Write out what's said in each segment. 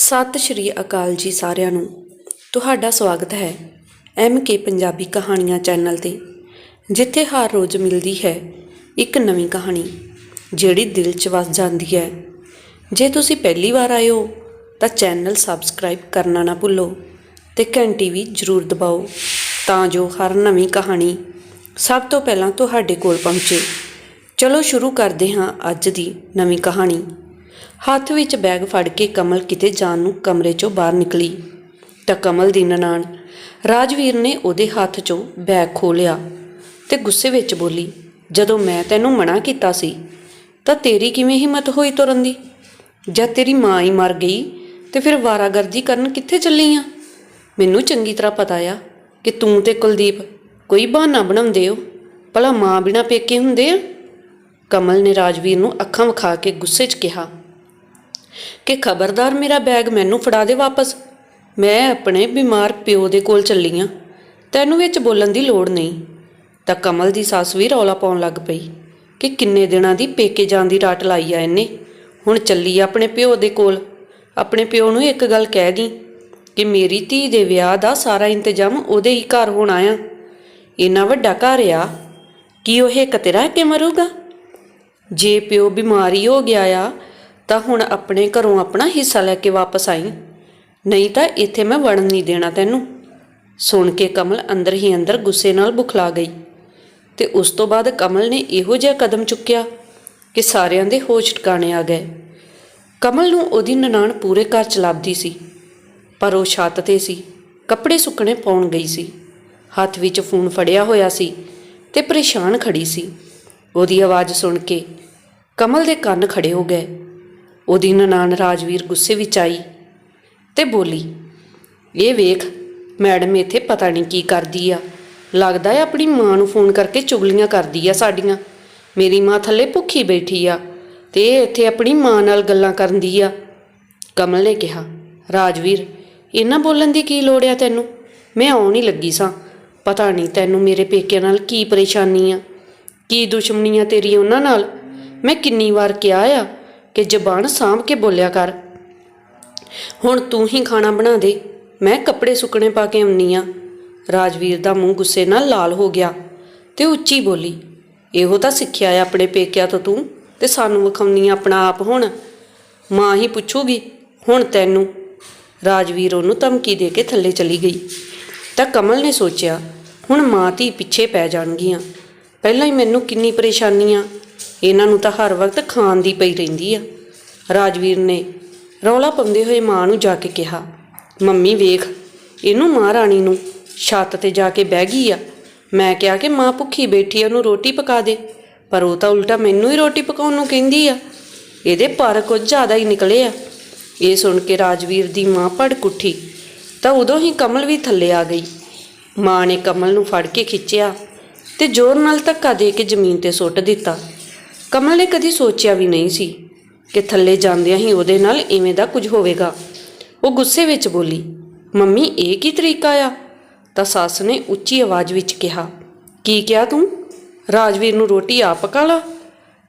ਸਤਿ ਸ਼੍ਰੀ ਅਕਾਲ ਜੀ ਸਾਰਿਆਂ ਨੂੰ। ਤੁਹਾਡਾ ਸਵਾਗਤ ਹੈ ਐਮ ਕੇ ਪੰਜਾਬੀ ਕਹਾਣੀਆਂ ਚੈਨਲ ਤੇ, ਜਿੱਥੇ ਹਰ ਰੋਜ਼ ਮਿਲਦੀ ਹੈ ਇੱਕ ਨਵੀਂ ਕਹਾਣੀ, ਜਿਹੜੀ ਦਿਲ 'ਚ ਵਸ ਜਾਂਦੀ ਹੈ। ਜੇ ਤੁਸੀਂ ਪਹਿਲੀ ਵਾਰ ਆਏ ਹੋ, ਤਾਂ ਚੈਨਲ ਸਬਸਕ੍ਰਾਈਬ ਕਰਨਾ ਨਾ ਭੁੱਲੋ ਤੇ ਘੰਟੀ ਵੀ ਜ਼ਰੂਰ ਦਬਾਓ, ਤਾਂ ਜੋ ਹਰ ਨਵੀਂ ਕਹਾਣੀ ਸਭ ਤੋਂ ਪਹਿਲਾਂ ਤੁਹਾਡੇ ਕੋਲ ਪਹੁੰਚੇ। ਚਲੋ ਸ਼ੁਰੂ ਕਰਦੇ ਹਾਂ ਅੱਜ ਦੀ ਨਵੀਂ ਕਹਾਣੀ। ਹੱਥ ਵਿੱਚ ਬੈਗ ਫੜ ਕੇ ਕਮਲ ਕਿਤੇ ਜਾਣ ਨੂੰ ਕਮਰੇ 'ਚੋਂ ਬਾਹਰ ਨਿਕਲੀ। ਤਾਂ ਕਮਲ ਦੀ ਨਨਾਣ ਰਾਜਵੀਰ ਨੇ ਉਹਦੇ ਹੱਥ 'ਚੋਂ ਬੈਗ ਖੋਹ ਲਿਆ ਤੇ ਗੁੱਸੇ ਵਿੱਚ ਬੋਲੀ, ਜਦੋਂ ਮੈਂ ਤੈਨੂੰ ਮਨਾ ਕੀਤਾ ਸੀ, ਤਾਂ ਤੇਰੀ ਕਿਵੇਂ ਹਿੰਮਤ ਹੋਈ ਤੁਰਨ ਦੀ? ਜਦ ਤੇਰੀ ਮਾਂ ਹੀ ਮਰ ਗਈ ਤੇ ਫਿਰ ਵਾਰਾਗਰਦੀ ਕਰਨ ਕਿੱਥੇ ਚੱਲੀ ਆ? ਮੈਨੂੰ ਚੰਗੀ ਤਰ੍ਹਾਂ ਪਤਾ ਆ ਕਿ ਤੂੰ ਤੇ ਕੁਲਦੀਪ ਕੋਈ ਬਹਾਨਾ ਬਣਾਉਂਦੇ ਹੋ। ਭਲਾ ਮਾਂ ਬਿਨਾ ਪੇਕੇ ਹੁੰਦੇ ਆ? ਕਮਲ ਨੇ ਰਾਜਵੀਰ ਨੂੰ ਅੱਖਾਂ ਵਿਖਾ ਕੇ ਗੁੱਸੇ 'ਚ ਕਿਹਾ। ਕਿ ਖਬਰਦਾਰ ਮੇਰਾ ਬੈਗ ਮੈਨੂੰ ਫੜਾ ਦੇ ਵਾਪਸ। ਮੈਂ ਆਪਣੇ ਬਿਮਾਰ ਪਿਓ ਦੇ ਕੋਲ ਚੱਲੀ ਆਂ। ਤੈਨੂੰ ਵਿੱਚ ਬੋਲਣ ਦੀ ਲੋੜ ਨਹੀਂ। ਤਾਂ ਕਮਲ ਦੀ ਸੱਸ ਵੀ ਰੌਲਾ ਪਾਉਣ ਲੱਗ ਪਈ ਕਿ ਕਿੰਨੇ ਦਿਨਾਂ ਦੀ ਪੇਕੇ ਜਾਣ ਦੀ ਰਾਟ ਲਾਈ ਆ ਇਹਨੇ। ਹੁਣ ਚੱਲੀ ਆ ਆਪਣੇ ਪਿਓ ਦੇ ਕੋਲ। ਆਪਣੇ ਪਿਓ ਨੂੰ ਇੱਕ ਗੱਲ ਕਹਿ ਗਈ ਕਿ ਮੇਰੀ ਧੀ ਦੇ ਵਿਆਹ ਦਾ ਸਾਰਾ ਇੰਤਜ਼ਾਮ ਉਹਦੇ ਹੀ ਘਰ ਹੋਣਾ ਆ। ਇੰਨਾ ਵੱਡਾ ਘਰ ਆ, ਕੀ ਉਹ ਇੱਕ ਤੇਰਾ ਕਿ ਮਰੂਗਾ ਜੇ ਪਿਓ ਬਿਮਾਰੀ ਹੋ ਗਿਆ ਆ ਤਾਂ ਹੁਣ ਆਪਣੇ ਘਰੋਂ ਆਪਣਾ ਹਿੱਸਾ ਲੈ ਕੇ ਵਾਪਸ ਆਈ। ਨਹੀਂ ਤਾਂ ਇੱਥੇ ਮੈਂ ਵੜਨ ਨਹੀਂ ਦੇਣਾ ਤੈਨੂੰ। ਸੁਣ ਕੇ ਕਮਲ ਅੰਦਰ ਹੀ ਅੰਦਰ ਗੁੱਸੇ ਨਾਲ ਬੁਖਲਾ ਗਈ ਤੇ ਉਸ ਤੋਂ ਬਾਅਦ ਕਮਲ ਨੇ ਇਹੋ ਜਿਹਾ ਕਦਮ ਚੁੱਕਿਆ ਕਿ ਸਾਰਿਆਂ ਦੇ ਹੋਸ਼ ਟਿਕਾਣੇ ਆ ਗਏ। ਕਮਲ ਨੂੰ ਉਹਦੀ ਨਨਾਣ ਪੂਰੇ ਘਰ ਚ ਲੱਭਦੀ ਸੀ, ਪਰ ਉਹ ਛੱਤ ਤੇ ਸੀ, ਕੱਪੜੇ ਸੁੱਕਣੇ ਪਾਉਣ ਗਈ ਸੀ, ਹੱਥ ਵਿੱਚ ਫੋਨ ਫੜਿਆ ਹੋਇਆ ਸੀ ਤੇ ਪਰੇਸ਼ਾਨ ਖੜੀ ਸੀ। ਉਹਦੀ ਆਵਾਜ਼ ਸੁਣ ਕੇ ਕਮਲ ਦੇ ਕੰਨ ਖੜੇ ਹੋ ਗਏ। ਉਹਦੀ ਨਨਾਣ ਰਾਜਵੀਰ ਗੁੱਸੇ ਵਿੱਚ ਆਈ ਤੇ ਬੋਲੀ, ਇਹ ਵੇਖ, ਮੈਡਮ ਇੱਥੇ ਪਤਾ ਨਹੀਂ ਕੀ ਕਰਦੀ ਆ। ਲੱਗਦਾ ਹੈ ਆਪਣੀ ਮਾਂ ਨੂੰ ਫੋਨ ਕਰਕੇ ਚੁਗਲੀਆਂ ਕਰਦੀ ਆ ਸਾਡੀਆਂ। ਮੇਰੀ ਮਾਂ ਥੱਲੇ ਭੁੱਖੀ ਬੈਠੀ ਆ ਤੇ ਇਹ ਇੱਥੇ ਆਪਣੀ ਮਾਂ ਨਾਲ ਗੱਲਾਂ ਕਰਨ ਦੀ ਆ। ਕਮਲ ਨੇ ਕਿਹਾ, ਰਾਜਵੀਰ ਇਹਨਾਂ ਬੋਲਣ ਦੀ ਕੀ ਲੋੜ ਆ ਤੈਨੂੰ? ਮੈਂ ਆਉਣ ਹੀ ਲੱਗੀ ਸਾਂ। ਪਤਾ ਨਹੀਂ ਤੈਨੂੰ ਮੇਰੇ ਪੇਕਿਆਂ ਨਾਲ ਕੀ ਪਰੇਸ਼ਾਨੀ ਆ। ਕੀ ਦੁਸ਼ਮਣੀ ਆ ਤੇਰੀ ਉਹਨਾਂ ਨਾਲ? ਮੈਂ ਕਿੰਨੀ ਵਾਰ ਕਿਹਾ ਆ ਕਿ ਜ਼ਬਾਨ ਸਾਂਭ ਕੇ ਬੋਲਿਆ ਕਰ। ਹੁਣ ਤੂੰ ਹੀ ਖਾਣਾ ਬਣਾ ਦੇ। ਮੈਂ ਕੱਪੜੇ ਸੁੱਕਣੇ ਪਾ ਕੇ ਆਉਣੀ ਆ। ਰਾਜਵੀਰ ਦਾ ਮੂੰਹ ਗੁੱਸੇ ਨਾਲ ਲਾਲ ਹੋ ਗਿਆ ਤੇ ਉੱਚੀ ਬੋਲੀ, ਇਹੋ ਤਾਂ ਸਿੱਖਿਆ ਆ ਆਪਣੇ ਪੇਕਿਆਂ ਤੋਂ ਤੂੰ ਤੇ ਸਾਨੂੰ ਵਿਖਾਉਣੀ ਆ ਆਪਣਾ ਆਪ ਹੁਣ। ਮਾਂ ਹੀ ਪੁੱਛੂਗੀ, ਹੁਣ ਤੈਨੂੰ? ਰਾਜਵੀਰ ਉਹਨੂੰ ਧਮਕੀ ਦੇ ਕੇ ਥੱਲੇ ਚਲੀ ਗਈ। ਤਾਂ ਕਮਲ ਨੇ ਸੋਚਿਆ, ਹੁਣ ਮਾਂ ਧੀ ਪਿੱਛੇ ਪੈ ਜਾਣਗੀਆਂ। ਪਹਿਲਾਂ ਹੀ ਮੈਨੂੰ ਕਿੰਨੀ ਪਰੇਸ਼ਾਨੀ ਆ ਇਹਨਾਂ ਨੂੰ ਤਾਂ ਹਰ ਵਕਤ ਖਾਣ ਦੀ ਪਈ ਰਹਿੰਦੀ ਆ। ਰਾਜਵੀਰ ਨੇ ਰੌਲਾ ਪਾਉਂਦੇ ਹੋਏ ਮਾਂ ਨੂੰ ਜਾ ਕੇ ਕਿਹਾ, ਮੰਮੀ ਵੇਖ, ਇਹਨੂੰ ਮਾਂ ਰਾਣੀ ਨੂੰ ਛੱਤ ਤੇ ਜਾ ਕੇ ਬਹਿ ਗਈ ਆ। ਮੈਂ ਕਿਹਾ ਕਿ ਮਾਂ ਭੁੱਖੀ ਬੈਠੀ ਆ, ਉਹਨੂੰ ਰੋਟੀ ਪਕਾ ਦੇ। ਪਰ ਉਹ ਤਾਂ ਉਲਟਾ ਮੈਨੂੰ ਹੀ ਰੋਟੀ ਪਕਾਉਣ ਨੂੰ ਕਹਿੰਦੀ ਆ। ਇਹਦੇ ਪਰ ਕੁਝ ਜ਼ਿਆਦਾ ਹੀ ਨਿਕਲੇ ਆ। ਇਹ ਸੁਣ ਕੇ ਰਾਜਵੀਰ ਦੀ ਮਾਂ ਭੜਕ ਉੱਠੀ, ਤਾਂ ਉਦੋਂ ਹੀ ਕਮਲ ਵੀ ਥੱਲੇ ਆ ਗਈ। ਮਾਂ ਨੇ ਕਮਲ ਨੂੰ ਫੜ ਕੇ ਖਿੱਚਿਆ ਤੇ ਜ਼ੋਰ ਨਾਲ ਧੱਕਾ ਦੇ ਕੇ ਜ਼ਮੀਨ ਤੇ ਸੁੱਟ ਦਿੱਤਾ। ਕਮਲ ਨੇ ਕਦੀ ਸੋਚਿਆ ਵੀ ਨਹੀਂ ਸੀ ਕਿ ਥੱਲੇ ਜਾਂਦਿਆਂ ਹੀ ਉਹਦੇ ਨਾਲ ਇਵੇਂ ਦਾ ਕੁਝ ਹੋਵੇਗਾ। ਉਹ ਗੁੱਸੇ ਵਿੱਚ ਬੋਲੀ, ਮੰਮੀ, ਇਹ ਕੀ ਤਰੀਕਾ ਆ? ਤਾਂ ਸੱਸ ਨੇ ਉੱਚੀ ਆਵਾਜ਼ ਵਿੱਚ ਕਿਹਾ, ਕੀ ਕਿਹਾ ਤੂੰ? ਰਾਜਵੀਰ ਨੂੰ ਰੋਟੀ ਆਪ ਪਕਾ ਲਾ।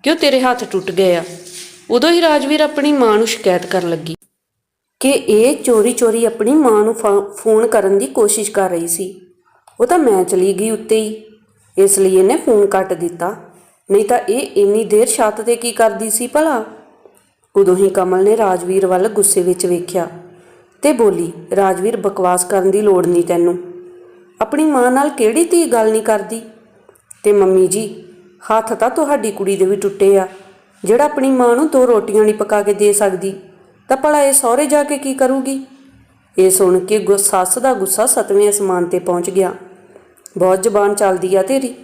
ਕਿਉਂ ਤੇਰੇ ਹੱਥ ਟੁੱਟ ਗਏ ਆ? ਉਦੋਂ ਹੀ ਰਾਜਵੀਰ ਆਪਣੀ ਮਾਂ ਨੂੰ ਸ਼ਿਕਾਇਤ ਕਰਨ ਲੱਗੀ ਕਿ ਇਹ ਚੋਰੀ-ਚੋਰੀ ਆਪਣੀ ਮਾਂ ਨੂੰ ਫੋਨ ਕਰਨ ਦੀ ਕੋਸ਼ਿਸ਼ ਕਰ ਰਹੀ ਸੀ। ਉਹ ਤਾਂ ਮੈਂ ਚਲੀ ਗਈ ਉੱਤੇ ਹੀ, ਇਸ ਲਈ ਇਹਨੇ ਫੋਨ ਕੱਟ ਦਿੱਤਾ। ਨਹੀਂ ਤਾਂ ਇਹ ਇੰਨੀ ਦੇਰ ਛੱਤ ਤੇ ਕੀ ਕਰਦੀ ਸੀ ਭਲਾ? ਉਦੋਂ ਹੀ ਕਮਲ ਨੇ ਰਾਜਵੀਰ ਵੱਲ ਗੁੱਸੇ ਵਿੱਚ ਵੇਖਿਆ ਤੇ ਬੋਲੀ, ਰਾਜਵੀਰ, ਬਕਵਾਸ ਕਰਨ ਦੀ ਲੋੜ ਨਹੀਂ ਤੈਨੂੰ। ਆਪਣੀ ਮਾਂ ਨਾਲ ਕਿਹੜੀ ਧੀ ਗੱਲ ਨਹੀਂ ਕਰਦੀ? ਤੇ ਮੰਮੀ ਜੀ, ਹੱਥ ਤਾਂ ਤੁਹਾਡੀ ਕੁੜੀ ਦੇ ਵੀ ਟੁੱਟੇ ਆ। ਜਿਹੜਾ ਆਪਣੀ ਮਾਂ ਨੂੰ ਦੋ ਰੋਟੀਆਂ ਨਹੀਂ ਪਕਾ ਕੇ ਦੇ ਸਕਦੀ, ਤਾਂ ਭਲਾ ਇਹ ਸਹੁਰੇ ਜਾ ਕੇ ਕੀ ਕਰੂਗੀ? ਇਹ ਸੁਣ ਕੇ ਗੁ- ਸੱਸ ਦਾ ਗੁੱਸਾ ਸਤਵੇਂ ਅਸਮਾਨ ਤੇ ਪਹੁੰਚ ਗਿਆ। ਬਹੁਤ ਜ਼ਬਾਨ ਚੱਲਦੀ ਆ ਤੇਰੀ।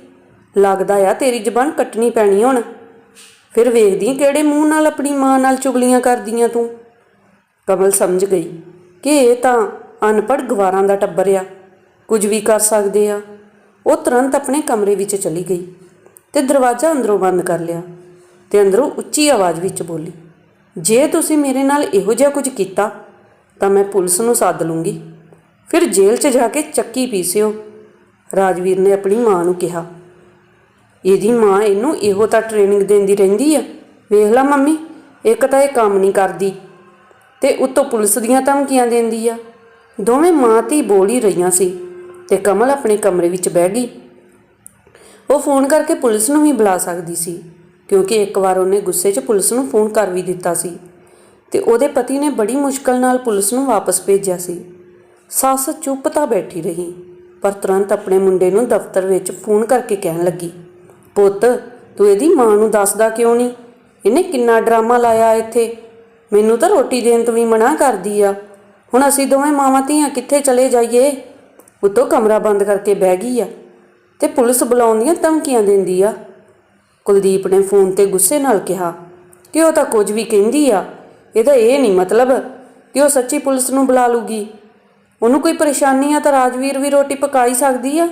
ਲੱਗਦਾ ਆ ਤੇਰੀ ਜ਼ਬਾਨ ਕੱਟਣੀ ਪੈਣੀ ਹੁਣ। ਫਿਰ ਵੇਖਦੀ ਕਿਹੜੇ ਮੂੰਹ ਨਾਲ ਆਪਣੀ ਮਾਂ ਨਾਲ ਚੁਗਲੀਆਂ ਕਰਦੀਆਂ ਤੂੰ। ਕਮਲ ਸਮਝ ਗਈ ਕਿ ਇਹ ਤਾਂ ਅਨਪੜ੍ਹ ਗਵਾਰਾਂ ਦਾ ਟੱਬਰ ਆ। ਕੁਝ ਵੀ ਕਰ ਸਕਦੇ ਆ। ਉਹ ਤੁਰੰਤ ਆਪਣੇ ਕਮਰੇ ਵਿੱਚ ਚਲੀ ਗਈ ਤੇ ਦਰਵਾਜ਼ਾ ਅੰਦਰੋਂ ਬੰਦ ਕਰ ਲਿਆ ਤੇ ਅੰਦਰੋਂ ਉੱਚੀ ਆਵਾਜ਼ ਵਿੱਚ ਬੋਲੀ, ਜੇ ਤੁਸੀਂ ਮੇਰੇ ਨਾਲ ਇਹੋ ਜਿਹਾ ਕੁਝ ਕੀਤਾ, ਤਾਂ ਮੈਂ ਪੁਲਿਸ ਨੂੰ ਸੱਦ ਲੂੰਗੀ। ਫਿਰ ਜੇਲ੍ਹ 'ਚ ਜਾ ਕੇ ਚੱਕੀ ਪੀਸਿਓ ਰਾਜਵੀਰ ਨੇ ਆਪਣੀ ਮਾਂ ਨੂੰ ਕਿਹਾ। ਇਹਦੀ ਮਾਂ ਇਹਨੂੰ ਇਹੋ ਤਾਂ ਟ੍ਰੇਨਿੰਗ ਦਿੰਦੀ ਰਹਿੰਦੀ ਆ। ਵੇਖ ਲੈ ਮੰਮੀ, ਇੱਕ ਤਾਂ ਇਹ ਕੰਮ ਨਹੀਂ ਕਰਦੀ ਤੇ ਉੱਤੋਂ ਪੁਲਿਸ ਦੀਆਂ ਧਮਕੀਆਂ ਦਿੰਦੀ ਆ। ਦੋਵੇਂ ਮਾਂ ਧੀ ਬੋਲ ਹੀ ਰਹੀਆਂ ਸੀ ਤੇ ਕਮਲ ਆਪਣੇ ਕਮਰੇ ਵਿੱਚ ਬਹਿ ਗਈ। ਉਹ ਫੋਨ ਕਰਕੇ ਪੁਲਿਸ ਨੂੰ ਵੀ ਬੁਲਾ ਸਕਦੀ ਸੀ, ਕਿਉਂਕਿ ਇੱਕ ਵਾਰ ਉਹਨੇ ਗੁੱਸੇ 'ਚ ਪੁਲਿਸ ਨੂੰ ਫੋਨ ਕਰ ਵੀ ਦਿੱਤਾ ਸੀ ਤੇ ਉਹਦੇ ਪਤੀ ਨੇ ਬੜੀ ਮੁਸ਼ਕਲ ਨਾਲ ਪੁਲਿਸ ਨੂੰ ਵਾਪਸ ਭੇਜਿਆ ਸੀ। ਸੱਸ ਚੁੱਪ ਤਾਂ ਬੈਠੀ ਰਹੀ, ਪਰ ਤੁਰੰਤ ਆਪਣੇ ਮੁੰਡੇ ਨੂੰ ਦਫ਼ਤਰ ਵਿੱਚ ਫੋਨ ਕਰਕੇ ਕਹਿਣ ਲੱਗੀ। ਪੁੱਤ, ਤੂੰ ਇਹਦੀ ਮਾਂ ਨੂੰ ਦੱਸਦਾ ਕਿਉਂ ਨਹੀਂ? ਇਹਨੇ ਕਿੰਨਾ ਡਰਾਮਾ ਲਾਇਆ ਇੱਥੇ। ਮੈਨੂੰ ਤਾਂ ਰੋਟੀ ਦੇਣ ਤੋਂ ਵੀ ਮਨਾ ਕਰਦੀ ਆ। ਹੁਣ ਅਸੀਂ ਦੋਵੇਂ ਮਾਵਾਂ ਧੀਆਂ ਕਿੱਥੇ ਚਲੇ ਜਾਈਏ? ਉੱਤੋਂ ਕਮਰਾ ਬੰਦ ਕਰਕੇ ਬਹਿ ਗਈ ਆ ਤੇ ਪੁਲਿਸ ਬੁਲਾਉਣ ਦੀਆਂ ਧਮਕੀਆਂ ਦਿੰਦੀ ਆ। ਕੁਲਦੀਪ ਨੇ ਫੋਨ ਤੇ ਗੁੱਸੇ ਨਾਲ ਕਿਹਾ, ਕਿ ਉਹ ਤਾਂ ਕੁਝ ਵੀ ਕਹਿੰਦੀ ਆ। ਇਹਦਾ ਇਹ ਨਹੀਂ ਮਤਲਬ ਕਿ ਉਹ ਸੱਚੀ ਪੁਲਿਸ ਨੂੰ ਬੁਲਾ ਲੂਗੀ। ਉਹਨੂੰ ਕੋਈ ਪਰੇਸ਼ਾਨੀ ਆ ਤਾਂ ਰਾਜਵੀਰ ਵੀ ਰੋਟੀ ਪਕਾ ਹੀ ਸਕਦੀ ਆ?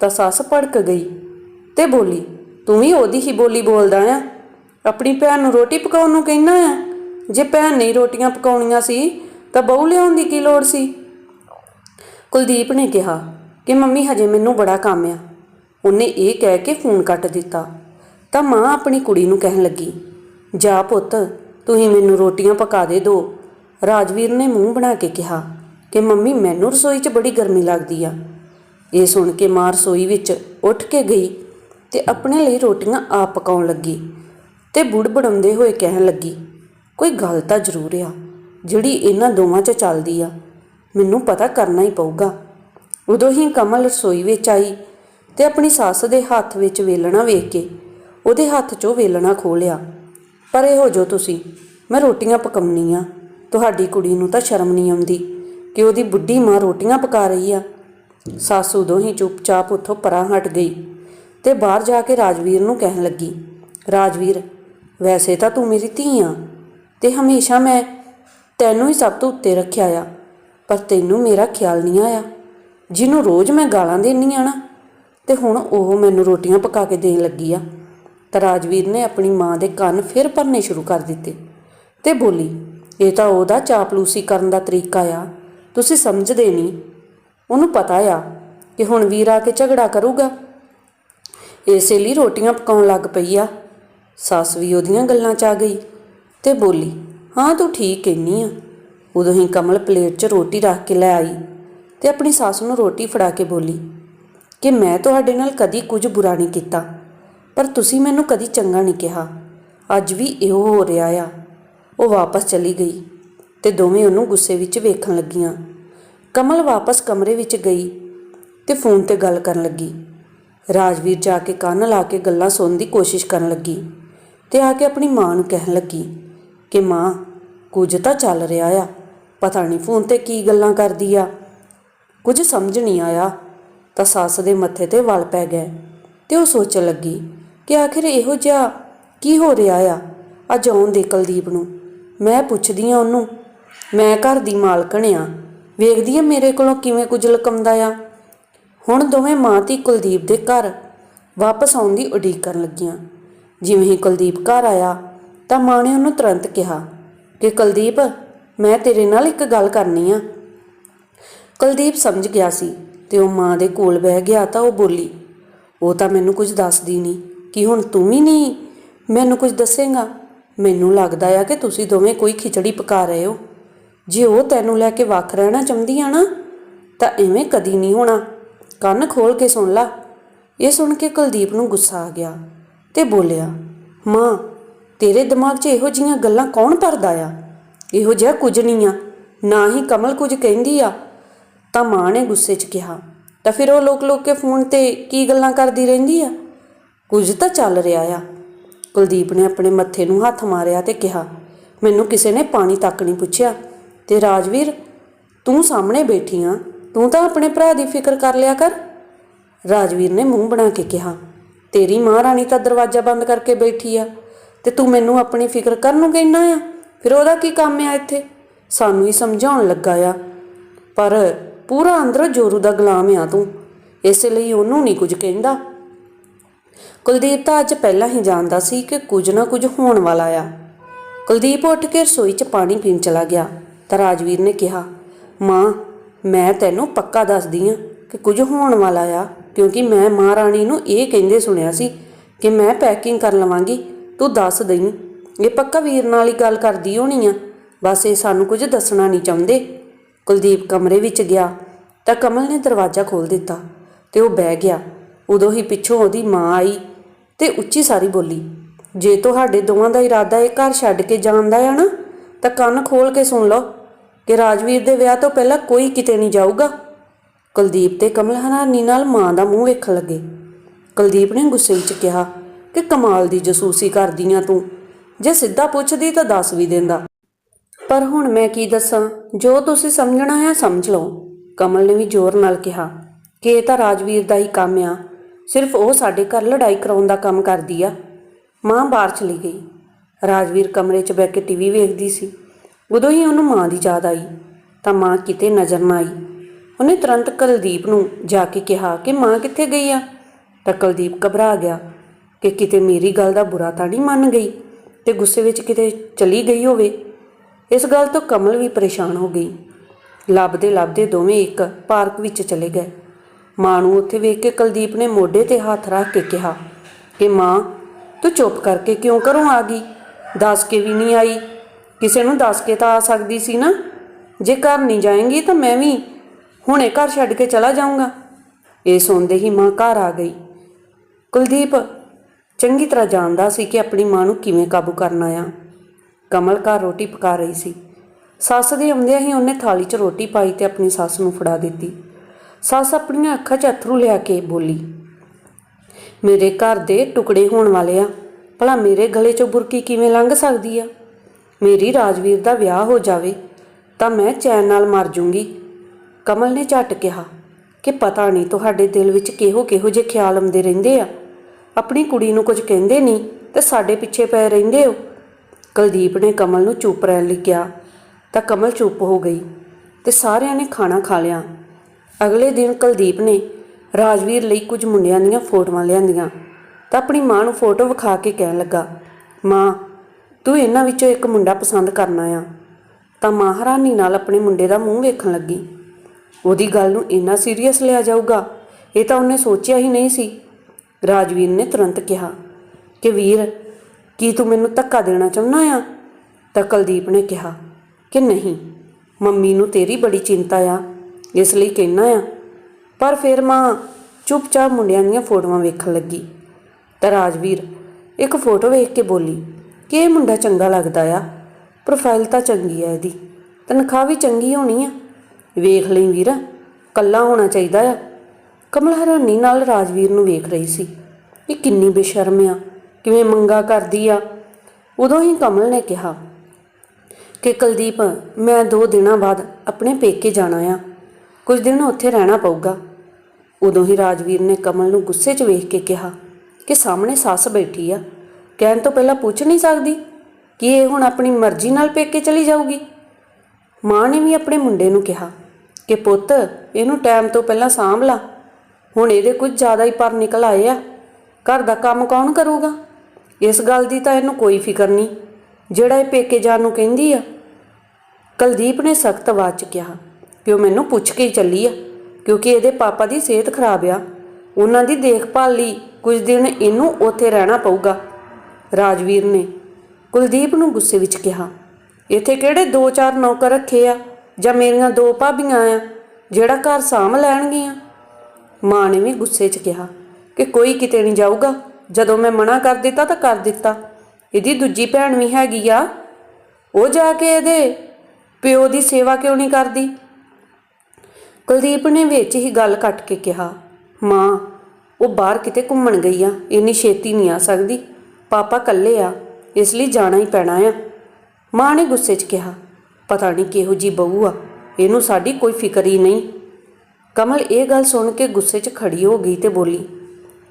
ਤਾਂ ਸੱਸ ਭੜਕ ਗਈ। ਤੇ ਬੋਲੀ, ਤੂੰ ਵੀ ਉਹਦੀ ਹੀ ਬੋਲੀ ਬੋਲਦਾ ਆ। ਆਪਣੀ ਭੈਣ ਨੂੰ ਰੋਟੀ ਪਕਾਉਣ ਨੂੰ ਕਹਿਣਾ ਆ। ਜੇ ਭੈਣ ਨਹੀਂ ਰੋਟੀਆਂ ਪਕਾਉਣੀਆਂ ਸੀ, ਤਾਂ ਬਹੂ ਲਿਆਉਣ ਦੀ ਕੀ ਲੋੜ ਸੀ? ਕੁਲਦੀਪ ਨੇ ਕਿਹਾ ਕਿ ਮੰਮੀ, ਹਜੇ ਮੈਨੂੰ ਬੜਾ ਕੰਮ ਆ। ਉਹਨੇ ਇਹ ਕਹਿ ਕੇ ਫੋਨ ਕੱਟ ਦਿੱਤਾ। ਤਾਂ ਮਾਂ ਆਪਣੀ ਕੁੜੀ ਨੂੰ ਕਹਿਣ ਲੱਗੀ, ਜਾ ਪੁੱਤ, ਤੁਸੀਂ ਮੈਨੂੰ ਰੋਟੀਆਂ ਪਕਾ ਦੇ ਦੋ। ਰਾਜਵੀਰ ਨੇ ਮੂੰਹ ਬਣਾ ਕੇ ਕਿਹਾ ਕਿ, ਮੰਮੀ, ਮੈਨੂੰ ਰਸੋਈ 'ਚ ਬੜੀ ਗਰਮੀ ਲੱਗਦੀ ਆ। ਇਹ ਸੁਣ ਕੇ ਮਾਂ ਰਸੋਈ ਵਿੱਚ ਉੱਠ ਕੇ ਗਈ। ਤੇ ਆਪਣੇ ਲਈ ਰੋਟੀਆਂ ਆਪ ਪਕਾਉਣ ਲੱਗੀ ਤੇ ਬੁੜਬੜਾਉਂਦੇ ਹੋਏ ਕਹਿਣ ਲੱਗੀ, ਕੋਈ ਗੱਲ ਤਾਂ ਜ਼ਰੂਰ ਆ, ਜਿਹੜੀ ਇਹਨਾਂ ਦੋਵਾਂ 'ਚ ਚੱਲਦੀ ਆ, ਮੈਨੂੰ ਪਤਾ ਕਰਨਾ ਹੀ ਪਊਗਾ। ਉਦੋਂ ਹੀ ਕਮਲ ਰਸੋਈ ਵਿੱਚ ਆਈ ਤੇ ਆਪਣੀ ਸੱਸ ਦੇ ਹੱਥ ਵਿੱਚ ਵੇਲਣਾ ਵੇਖ ਕੇ ਉਹਦੇ ਹੱਥ 'ਚੋਂ ਵੇਲਣਾ ਖੋਲਿਆ ਪਰ ਇਹ ਹੋ ਜੋ ਤੁਸੀਂ, ਮੈਂ ਰੋਟੀਆਂ ਪਕਾਉਣੀ ਆ, ਤੁਹਾਡੀ ਕੁੜੀ ਨੂੰ ਤਾਂ ਸ਼ਰਮ ਨਹੀਂ ਆਉਂਦੀ ਕਿ ਉਹਦੀ ਬੁੱਢੀ ਮਾਂ ਰੋਟੀਆਂ ਪਕਾ ਰਹੀ ਆ। ਸੱਸ ਉਦੋਂ ਹੀ ਚੁੱਪਚਾਪ ਉੱਥੋਂ ਪਰਾਂ ਹਟ ਗਈ। ਤੇ ਬਾਹਰ ਜਾ ਕੇ ਰਾਜਵੀਰ ਨੂੰ ਕਹਿਣ ਲੱਗੀ, ਰਾਜਵੀਰ, ਵੈਸੇ ਤਾਂ ਤੂੰ ਮੇਰੀ ਧੀ ਆ ਤੇ ਹਮੇਸ਼ਾ ਮੈਂ ਤੈਨੂੰ ਹੀ ਸਭ ਤੋਂ ਉੱਤੇ ਰੱਖਿਆ ਆ, ਪਰ ਤੈਨੂੰ ਮੇਰਾ ਖਿਆਲ ਨਹੀਂ ਆਇਆ। ਜਿਹਨੂੰ ਰੋਜ਼ ਮੈਂ ਗਾਲਾਂ ਦੇਣੀ ਆ ਨਾ, ਤੇ ਹੁਣ ਉਹ ਮੈਨੂੰ ਰੋਟੀਆਂ ਪਕਾ ਕੇ ਦੇਣ ਲੱਗੀ ਆ। ਤਾਂ ਰਾਜਵੀਰ ਨੇ ਆਪਣੀ ਮਾਂ ਦੇ ਕੰਨ ਫਿਰ ਭਰਨੇ ਸ਼ੁਰੂ ਕਰ ਦਿੱਤੇ ਤੇ ਬੋਲੀ, ਇਹ ਤਾਂ ਉਹਦਾ ਚਾਪਲੂਸੀ ਕਰਨ ਦਾ ਤਰੀਕਾ ਆ। ਤੁਸੀਂ ਸਮਝਦੇ ਨਹੀਂ। ਉਹਨੂੰ ਪਤਾ ਆ ਕਿ ਹੁਣ ਵੀਰ ਆ ਕੇ ਝਗੜਾ ਕਰੂਗਾ। ਇਸੇ ਲਈ ਰੋਟੀਆਂ ਪਕਾਉਣ ਲੱਗ ਪਈ ਆ। ਸੱਸ ਵੀ ਉਹਦੀਆਂ ਗੱਲਾਂ 'ਚ ਆ ਗਈ ਤੇ ਬੋਲੀ, ਹਾਂ, ਤੂੰ ਠੀਕ ਕਹਿਨੀ ਆ। ਉਦੋਂ ਹੀ ਕਮਲ ਪਲੇਟ 'ਚ ਰੋਟੀ ਰੱਖ ਕੇ ਲੈ ਆਈ ਤੇ ਆਪਣੀ ਸੱਸ ਨੂੰ ਰੋਟੀ ਫੜਾ ਕੇ ਬੋਲੀ, ਕਿ ਮੈਂ ਤੁਹਾਡੇ ਨਾਲ ਕਦੀ ਕੁਝ ਬੁਰਾ ਨਹੀਂ ਕੀਤਾ, ਪਰ ਤੁਸੀਂ ਮੈਨੂੰ ਕਦੀ ਚੰਗਾ ਨਹੀਂ ਕਿਹਾ। ਅੱਜ ਵੀ ਇਹੋ ਹੋ ਰਿਹਾ ਆ। ਉਹ ਵਾਪਸ ਚਲੀ ਗਈ ਤੇ ਦੋਵੇਂ ਉਹਨੂੰ ਗੁੱਸੇ ਵਿੱਚ ਵੇਖਣ ਲੱਗੀਆਂ। ਕਮਲ ਵਾਪਸ ਕਮਰੇ ਵਿੱਚ ਗਈ ਤੇ ਫੋਨ ਤੇ ਗੱਲ ਕਰਨ ਲੱਗੀ। ਰਾਜਵੀਰ ਜਾ ਕੇ ਕੰਨ ਲਾ ਕੇ ਗੱਲਾਂ ਸੁਣਨ ਦੀ ਕੋਸ਼ਿਸ਼ ਕਰਨ ਲੱਗੀ ਤੇ ਆ ਕੇ ਆਪਣੀ ਮਾਂ ਨੂੰ ਕਹਿਣ ਲੱਗੀ ਕਿ ਮਾਂ, ਕੁਝ ਤਾਂ ਚੱਲ ਰਿਹਾ ਆ, ਪਤਾ ਨਹੀਂ ਫੋਨ ਤੇ ਕੀ ਗੱਲਾਂ ਕਰਦੀ ਆ। ਕੁਝ ਸਮਝ ਨਹੀਂ ਆਇਆ, ਤਾਂ ਸੱਸ ਦੇ ਮੱਥੇ ਤੇ ਵਲ ਪੈ ਗਏ ਤੇ ਉਹ ਸੋਚਣ ਲੱਗੀ ਕਿ ਆਖਿਰ ਇਹੋ ਜਿਹਾ ਕੀ ਹੋ ਰਿਹਾ ਆ? ਅੱਜ ਆਉਣ ਦੇ ਕੁਲਦੀਪ ਨੂੰ ਮੈਂ ਪੁੱਛਦੀ ਆ ਉਹਨੂੰ, ਮੈਂ ਘਰ ਦੀ ਮਾਲਕਣ ਆ, ਵੇਖਦੀ ਆ ਮੇਰੇ ਕੋਲੋਂ ਕਿਵੇਂ ਕੁਝ ਲਕਮਦਾ ਆ। ਹੁਣ ਦੋਵੇਂ ਮਾਂ ਧੀ ਕੁਲਦੀਪ ਦੇ ਘਰ ਵਾਪਸ ਆਉਣ ਦੀ ਉਡੀਕ ਕਰਨ ਲੱਗੀਆਂ। ਜਿਵੇਂ ਹੀ ਕੁਲਦੀਪ ਘਰ ਆਇਆ ਤਾਂ ਮਾਂ ਨੇ ਉਹਨੂੰ ਤੁਰੰਤ ਕਿਹਾ ਕਿ ਕੁਲਦੀਪ, ਮੈਂ ਤੇਰੇ ਨਾਲ ਇੱਕ ਗੱਲ ਕਰਨੀ ਆ। ਕੁਲਦੀਪ ਸਮਝ ਗਿਆ ਸੀ ਤੇ ਉਹ ਮਾਂ ਦੇ ਕੋਲ ਬਹਿ ਗਿਆ ਤਾਂ ਉਹ ਬੋਲੀ, ਉਹ ਤਾਂ ਮੈਨੂੰ ਕੁਝ ਦੱਸਦੀ ਨਹੀਂ ਕਿ ਹੁਣ ਤੂੰ ਵੀ ਨਹੀਂ ਮੈਨੂੰ ਕੁਝ ਦੱਸੇਗਾ? ਮੈਨੂੰ ਲੱਗਦਾ ਆ ਕਿ ਤੁਸੀਂ ਦੋਵੇਂ ਕੋਈ ਖਿਚੜੀ ਪਕਾ ਰਹੇ ਹੋ। ਜੇ ਉਹ ਤੈਨੂੰ ਲੈ ਕੇ ਵੱਖ ਰਹਿਣਾ ਚਾਹੁੰਦੀ ਆ ਨਾ, ਤਾਂ ਐਵੇਂ ਕਦੀ ਨਹੀਂ ਹੋਣਾ। ਕੰਨ ਖੋਲ ਕੇ ਸੁਣ ਲਾ। ਇਹ ਸੁਣ ਕੇ ਕੁਲਦੀਪ ਨੂੰ ਗੁੱਸਾ ਆ ਗਿਆ ਤੇ ਬੋਲਿਆ, ਮਾਂ, ਤੇਰੇ ਦਿਮਾਗ 'ਚ ਇਹੋ ਜੀਆਂ ਗੱਲਾਂ ਕੌਣ ਭਰਦਾ ਆ? ਇਹੋ ਜਿਹਾ ਕੁਝ ਨਹੀਂ ਆ, ਨਾ ਹੀ ਕਮਲ ਕੁਝ ਕਹਿੰਦੀ ਆ। ਤਾਂ ਮਾਂ ਨੇ ਗੁੱਸੇ 'ਚ ਕਿਹਾ, ਤਾਂ ਫਿਰ ਉਹ ਲੋਕ ਲੋਕ ਕੇ ਫੋਨ ਤੇ ਕੀ ਗੱਲਾਂ ਕਰਦੀ ਰਹਿੰਦੀ ਆ? ਕੁਝ ਤਾਂ ਚੱਲ ਰਿਹਾ ਆ। ਕੁਲਦੀਪ ਨੇ ਆਪਣੇ ਮੱਥੇ ਨੂੰ ਹੱਥ ਮਾਰਿਆ ਤੇ ਕਿਹਾ, ਮੈਨੂੰ ਕਿਸੇ ਨੇ ਪਾਣੀ ਤੱਕ ਨਹੀਂ ਪੁੱਛਿਆ। ਤੇ ਰਾਜਵੀਰ, ਤੂੰ ਸਾਹਮਣੇ ਬੈਠੀ ਆ। ਤੂੰ ਤਾਂ ਆਪਣੇ ਭਰਾ ਦੀ ਫਿਕਰ ਕਰ ਲਿਆ ਕਰ। ਰਾਜਵੀਰ ਨੇ ਮੂੰਹ ਬਣਾ ਕੇ ਕਿਹਾ, ਤੇਰੀ ਮਾਂ ਰਾਣੀ ਤਾਂ ਦਰਵਾਜ਼ਾ ਬੰਦ ਕਰਕੇ ਬੈਠੀ ਆ ਤੇ ਤੂੰ ਮੈਨੂੰ ਆਪਣੀ ਫਿਕਰ ਕਰਨ ਨੂੰ ਕਹਿਣਾ ਆ, ਫਿਰ ਉਹਦਾ ਕੀ ਕੰਮ ਆ ਇੱਥੇ? ਸਾਨੂੰ ਹੀ ਸਮਝਾਉਣ ਲੱਗਾ ਆ। ਪਰ ਪੂਰਾ ਅੰਦਰ ਜੋਰੂ ਦਾ ਗੁਲਾਮ ਆ ਤੂੰ, ਇਸੇ ਲਈ ਉਹਨੂੰ ਨਹੀਂ ਕੁਝ ਕਹਿੰਦਾ। ਕੁਲਦੀਪ ਤਾਂ ਅੱਜ ਪਹਿਲਾਂ ਹੀ ਜਾਣਦਾ ਸੀ ਕਿ ਕੁਝ ਨਾ ਕੁਝ ਹੋਣ ਵਾਲਾ ਆ। ਕੁਲਦੀਪ ਉੱਠ ਕੇ ਰਸੋਈ 'ਚ ਪਾਣੀ ਪੀਣ ਚਲਾ ਗਿਆ ਤਾਂ ਰਾਜਵੀਰ ਨੇ ਕਿਹਾ, ਮਾਂ ਮੈਂ ਤੈਨੂੰ ਪੱਕਾ ਦੱਸਦੀ ਆ ਕਿ ਕੁਝ ਹੋਣ ਵਾਲਾ ਆ, ਕਿਉਂਕਿ ਮੈਂ ਮਹਾਰਾਣੀ ਨੂੰ ਇਹ ਕਹਿੰਦੇ ਸੁਣਿਆ ਸੀ ਕਿ ਮੈਂ ਪੈਕਿੰਗ ਕਰ ਲਵਾਂਗੀ, ਤੂੰ ਦੱਸ ਦੇਈਂ। ਇਹ ਪੱਕਾ ਵੀਰ ਨਾਲ ਹੀ ਗੱਲ ਕਰਦੀ ਹੋਣੀ ਆ। ਬਸ ਇਹ ਸਾਨੂੰ ਕੁਝ ਦੱਸਣਾ ਨਹੀਂ ਚਾਹੁੰਦੇ। ਕੁਲਦੀਪ ਕਮਰੇ ਵਿੱਚ ਗਿਆ, ਤਾਂ ਕਮਲ ਨੇ ਦਰਵਾਜ਼ਾ ਖੋਲ ਦਿੱਤਾ ਤੇ ਉਹ ਬਹਿ ਗਿਆ। ਉਦੋਂ ਹੀ ਪਿੱਛੋਂ ਉਹਦੀ ਮਾਂ ਆਈ ਤੇ ਉੱਚੀ ਸਾਰੀ ਬੋਲੀ, ਜੇ ਤੁਹਾਡੇ ਦੋਵਾਂ ਦਾ ਇਰਾਦਾ ਇਹ ਘਰ ਛੱਡ ਕੇ ਜਾਣ ਦਾ ਆ ਨਾ, ਤਾਂ ਕੰਨ ਖੋਲ ਕੇ ਸੁਣ ਲਓ। ਕਿ ਰਾਜਵੀਰ ਦੇ ਵਿਆਹ ਤੋਂ ਪਹਿਲਾਂ ਕੋਈ ਕਿਤੇ ਨਹੀਂ ਜਾਊਗਾ। ਕੁਲਦੀਪ ਤੇ ਕਮਲ ਹਨਾਨੀ ਨਾਲ ਮਾਂ ਦਾ ਮੂੰਹ ਵੇਖਣ ਲੱਗੇ। ਕੁਲਦੀਪ ਨੇ ਗੁੱਸੇ ਵਿੱਚ ਕਿਹਾ ਕਿ ਕਮਾਲ ਦੀ ਜਸੂਸੀ ਕਰਦੀ ਆ ਤੂੰ। ਜੇ ਸਿੱਧਾ ਪੁੱਛਦੀ ਤਾਂ ਦੱਸ ਵੀ ਦਿੰਦਾ। ਪਰ ਹੁਣ ਮੈਂ ਕੀ ਦੱਸਾਂ? ਜੋ ਤੁਸੀਂ ਸਮਝਣਾ ਹੈ ਸਮਝ ਲਓ। ਕਮਲ ਨੇ ਵੀ ਜ਼ੋਰ ਨਾਲ ਕਿਹਾ ਕਿ ਇਹ ਤਾਂ ਰਾਜਵੀਰ ਦਾ ਹੀ ਕੰਮ ਆ। ਸਿਰਫ ਉਹ ਸਾਡੇ ਘਰ ਲੜਾਈ ਕਰਾਉਣ ਦਾ ਕੰਮ ਕਰਦੀ ਆ। ਮਾਂ ਬਾਹਰ ਚਲੀ ਗਈ। ਰਾਜਵੀਰ ਕਮਰੇ 'ਚ ਬੈਠ ਕੇ ਟੀਵੀ ਵੇਖਦੀ ਸੀ। ਉਦੋਂ ਹੀ ਉਹਨੂੰ ਮਾਂ ਦੀ ਯਾਦ ਆਈ, ਤਾਂ ਮਾਂ ਕਿਤੇ ਨਜ਼ਰ ਨਾ ਆਈ। ਉਹਨੇ ਤੁਰੰਤ ਕੁਲਦੀਪ ਨੂੰ ਜਾ ਕੇ ਕਿਹਾ ਕਿ ਮਾਂ ਕਿੱਥੇ ਗਈ ਆ? ਤਾਂ ਕੁਲਦੀਪ ਘਬਰਾ ਗਿਆ ਕਿ ਕਿਤੇ ਮੇਰੀ ਗੱਲ ਦਾ ਬੁਰਾ ਤਾਂ ਨਹੀਂ ਮੰਨ ਗਈ ਤੇ ਗੁੱਸੇ ਵਿੱਚ ਕਿਤੇ ਚਲੀ ਗਈ ਹੋਵੇ। ਇਸ ਗੱਲ ਤੋਂ ਕਮਲ ਵੀ ਪਰੇਸ਼ਾਨ ਹੋ ਗਈ। ਲੱਭਦੇ ਲੱਭਦੇ ਦੋਵੇਂ ਇੱਕ ਪਾਰਕ ਵਿੱਚ ਚਲੇ ਗਏ। ਮਾਂ ਨੂੰ ਉੱਥੇ ਵੇਖ ਕੇ ਕੁਲਦੀਪ ਨੇ ਮੋਢੇ ਤੇ ਹੱਥ ਰੱਖ ਕੇ ਕਿਹਾ ਕਿ ਮਾਂ, ਤੂੰ ਚੁੱਪ ਕਰਕੇ ਕਿਉਂ ਘਰੋਂ ਆ ਗਈ? ਦੱਸ ਕੇ ਵੀ ਨਹੀਂ ਆਈ। ਕਿਸੇ ਨੂੰ ਦੱਸ ਕੇ ਤਾਂ ਆ ਸਕਦੀ ਸੀ ਨਾ। ਜੇ ਘਰ ਨਹੀਂ ਜਾਏਂਗੀ ਤਾਂ ਮੈਂ ਵੀ ਹੁਣੇ ਘਰ ਛੱਡ ਕੇ ਚਲਾ ਜਾਊਂਗਾ। ਇਹ ਸੁਣਦੇ ਹੀ ਮਾਂ ਘਰ ਆ ਗਈ। ਕੁਲਦੀਪ ਚੰਗੀ ਤਰ੍ਹਾਂ ਜਾਣਦਾ ਸੀ ਕਿ ਆਪਣੀ ਮਾਂ ਨੂੰ ਕਿਵੇਂ ਕਾਬੂ ਕਰਨਾ ਆ ਕਮਲ ਘਰ ਰੋਟੀ ਪਕਾ ਰਹੀ ਸੀ। ਸੱਸ ਦੇ ਆਉਂਦਿਆਂ ਹੀ ਉਹਨੇ ਥਾਲੀ 'ਚ ਰੋਟੀ ਪਾਈ ਤੇ ਆਪਣੀ ਸੱਸ ਨੂੰ ਫੜਾ ਦਿੱਤੀ। ਸੱਸ ਆਪਣੀਆਂ ਅੱਖਾਂ 'ਚ ਅਥਰੂ ਲਿਆ ਕੇ ਬੋਲੀ, ਮੇਰੇ ਘਰ ਦੇ ਟੁਕੜੇ ਹੋਣ ਵਾਲੇ ਆ। ਭਲਾ ਮੇਰੇ ਗਲੇ 'ਚੋਂ ਬੁਰਕੀ ਕਿਵੇਂ ਲੰਘ ਸਕਦੀ ਆ? ਮੇਰੀ ਰਾਜਵੀਰ ਦਾ ਵਿਆਹ ਹੋ ਜਾਵੇ, ਤਾਂ ਮੈਂ ਚੈਨ ਨਾਲ ਮਰ ਜੂੰਗੀ। ਕਮਲ ਨੇ ਝੱਟ ਕਿਹਾ, ਕਿ ਪਤਾ ਨਹੀਂ ਤੁਹਾਡੇ ਦਿਲ ਵਿੱਚ ਕਿਹੋ ਕਿਹੋ ਜਿਹੇ ਖਿਆਲ ਆਉਂਦੇ ਰਹਿੰਦੇ ਆ। ਆਪਣੀ ਕੁੜੀ ਨੂੰ ਕੁਝ ਕਹਿੰਦੇ ਨਹੀਂ, ਤੇ ਸਾਡੇ ਪਿੱਛੇ ਪਏ ਰਹਿੰਦੇ ਹੋ। ਕੁਲਦੀਪ ਨੇ ਕਮਲ ਨੂੰ ਚੁੱਪ ਰਹਿਣ ਲਈ ਕਿਹਾ, ਤਾਂ ਕਮਲ ਚੁੱਪ ਹੋ ਗਈ ਤੇ ਸਾਰਿਆਂ ਨੇ ਖਾਣਾ ਖਾ ਲਿਆ। ਅਗਲੇ ਦਿਨ ਕੁਲਦੀਪ ਨੇ ਰਾਜਵੀਰ ਲਈ ਕੁਝ ਮੁੰਡਿਆਂ ਦੀਆਂ ਫੋਟੋਆਂ ਲਿਆਂਦੀਆਂ, ਤਾਂ ਆਪਣੀ ਮਾਂ ਨੂੰ ਫੋਟੋ ਵਿਖਾ ਕੇ ਕਹਿਣ ਲੱਗਾ, ਮਾਂ ਤੂੰ ਇਹਨਾਂ ਵਿੱਚੋਂ ਇੱਕ ਮੁੰਡਾ ਪਸੰਦ ਕਰਨਾ ਆ। ਤਾਂ ਮਾਂ ਨਾਲ ਆਪਣੇ ਮੁੰਡੇ ਦਾ ਮੂੰਹ ਵੇਖਣ ਲੱਗੀ। ਉਹਦੀ ਗੱਲ ਨੂੰ ਇੰਨਾ ਸੀਰੀਅਸ ਲਿਆ ਜਾਊਗਾ, ਇਹ ਤਾਂ ਉਹਨੇ ਸੋਚਿਆ ਹੀ ਨਹੀਂ ਸੀ। ਰਾਜਵੀਰ ਨੇ ਤੁਰੰਤ ਕਿਹਾ ਕਿ ਵੀਰ, ਕੀ ਤੂੰ ਮੈਨੂੰ ਧੱਕਾ ਦੇਣਾ ਚਾਹੁੰਦਾ ਆ? ਤਾਂ ਕੁਲਦੀਪ ਨੇ ਕਿਹਾ ਕਿ ਨਹੀਂ, ਮੰਮੀ ਨੂੰ ਤੇਰੀ ਬੜੀ ਚਿੰਤਾ ਆ, ਇਸ ਲਈ ਕਹਿਣਾ ਆ। ਪਰ ਫਿਰ ਮਾਂ ਚੁੱਪਚਾਪ ਮੁੰਡਿਆਂ ਦੀਆਂ ਫੋਟੋਆਂ ਵੇਖਣ ਲੱਗੀ। ਤਾਂ ਰਾਜਵੀਰ ਇੱਕ ਫੋਟੋ ਵੇਖ ਕੇ ਬੋਲੀ ਕਿ ਇਹ ਮੁੰਡਾ ਚੰਗਾ ਲੱਗਦਾ ਆ? ਪ੍ਰੋਫਾਈਲ ਤਾਂ ਚੰਗੀ ਆ ਇਹਦੀ। ਤਨਖਾਹ ਵੀ ਚੰਗੀ ਹੋਣੀ ਆ। ਵੇਖ ਲਈ ਵੀਰ ਕੱਲਾ ਹੋਣਾ ਚਾਹੀਦਾ ਆ। ਕਮਲ ਹੈਰਾਨੀ ਨਾਲ ਰਾਜਵੀਰ ਨੂੰ ਵੇਖ ਰਹੀ ਸੀ ਇਹ ਕਿੰਨੀ ਬੇਸ਼ਰਮ ਆ, ਕਿਵੇਂ ਮੰਗਾ ਕਰਦੀ ਆ। ਉਦੋਂ ਹੀ ਕਮਲ ਨੇ ਕਿਹਾ ਕਿ ਕੁਲਦੀਪ, ਮੈਂ ਦੋ ਦਿਨਾਂ ਬਾਅਦ ਆਪਣੇ ਪੇਕੇ ਜਾਣਾ ਆ। ਕੁਝ ਦਿਨ ਉੱਥੇ ਰਹਿਣਾ ਪਊਗਾ। ਉਦੋਂ ਹੀ ਰਾਜਵੀਰ ਨੇ ਕਮਲ ਨੂੰ ਗੁੱਸੇ 'ਚ ਵੇਖ ਕੇ ਕਿਹਾ ਕਿ ਸਾਹਮਣੇ ਸੱਸ ਬੈਠੀ ਆ। ਕਹਿਣ ਤੋਂ ਪਹਿਲਾਂ ਪੁੱਛ ਨਹੀਂ ਸਕਦੀ ਕਿ ਇਹ ਹੁਣ ਆਪਣੀ ਮਰਜ਼ੀ ਨਾਲ ਪੇਕੇ ਚਲੀ ਜਾਊਗੀ। ਮਾਂ ਨੇ ਵੀ ਆਪਣੇ ਮੁੰਡੇ ਨੂੰ ਕਿਹਾ ਕਿ ਪੁੱਤ, ਇਹਨੂੰ ਟਾਈਮ ਤੋਂ ਪਹਿਲਾਂ ਸਾਂਭ ਲਾ। ਹੁਣ ਇਹਦੇ ਕੁਝ ਜ਼ਿਆਦਾ ਹੀ ਪਰ ਨਿਕਲ ਆਏ ਆ। ਘਰ ਦਾ ਕੰਮ ਕੌਣ ਕਰੂਗਾ? ਇਸ ਗੱਲ ਦੀ ਤਾਂ ਇਹਨੂੰ ਕੋਈ ਫਿਕਰ ਨਹੀਂ, ਜਿਹੜਾ ਇਹ ਪੇਕੇ ਜਾਣ ਨੂੰ ਕਹਿੰਦੀ ਆ। ਕੁਲਦੀਪ ਨੇ ਸਖਤ ਆਵਾਜ਼ 'ਚ ਕਿਹਾ ਕਿ ਉਹ ਮੈਨੂੰ ਪੁੱਛ ਕੇ ਹੀ ਚੱਲੀ ਆ, ਕਿਉਂਕਿ ਇਹਦੇ ਪਾਪਾ ਦੀ ਸਿਹਤ ਖਰਾਬ ਆ। ਉਹਨਾਂ ਦੀ ਦੇਖਭਾਲ ਲਈ ਕੁਝ ਦਿਨ ਇਹਨੂੰ ਉੱਥੇ ਰਹਿਣਾ ਪਊਗਾ। ਰਾਜਵੀਰ ਨੇ ਕੁਲਦੀਪ ਨੂੰ ਗੁੱਸੇ ਵਿੱਚ ਕਿਹਾ, ਇੱਥੇ ਕਿਹੜੇ ਦੋ ਚਾਰ ਨੌਕਰ ਰੱਖੇ ਆ? ਜਾਂ ਮੇਰੀਆਂ ਦੋ ਭਾਬੀਆਂ ਆ, ਜਿਹੜਾ ਘਰ ਸਾਂਭ ਲੈਣਗੀਆਂ? ਮਾਂ ਨੇ ਵੀ ਗੁੱਸੇ 'ਚ ਕਿਹਾ ਕਿ ਕੋਈ ਕਿਤੇ ਨਹੀਂ ਜਾਊਗਾ। ਜਦੋਂ ਮੈਂ ਮਨਾ ਕਰ ਦਿੱਤਾ ਤਾਂ ਕਰ ਦਿੱਤਾ। ਇਹਦੀ ਦੂਜੀ ਭੈਣ ਵੀ ਹੈਗੀ ਆ। ਉਹ ਜਾ ਕੇ ਇਹਦੇ ਪਿਓ ਦੀ ਸੇਵਾ ਕਿਉਂ ਨਹੀਂ ਕਰਦੀ? ਕੁਲਦੀਪ ਨੇ ਵਿੱਚ ਹੀ ਗੱਲ ਕੱਟ ਕੇ ਕਿਹਾ, ਮਾਂ, ਉਹ ਬਾਹਰ ਕਿਤੇ ਘੁੰਮਣ ਗਈ ਆ। ਇੰਨੀ ਛੇਤੀ ਨਹੀਂ ਆ ਸਕਦੀ। ਪਾਪਾ ਇਕੱਲੇ ਆ, ਇਸ ਲਈ ਜਾਣਾ ਹੀ ਪੈਣਾ ਆ। ਮਾਂ ਨੇ ਗੁੱਸੇ 'ਚ ਕਿਹਾ, ਪਤਾ ਨਹੀਂ ਕਿਹੋ ਜੀ ਬਹੂ ਆ, ਇਹਨੂੰ ਸਾਡੀ ਕੋਈ ਫਿਕਰ ਹੀ ਨਹੀਂ। ਕਮਲ ਇਹ ਗੱਲ ਸੁਣ ਕੇ ਗੁੱਸੇ 'ਚ ਖੜੀ ਹੋ ਗਈ ਤੇ ਬੋਲੀ,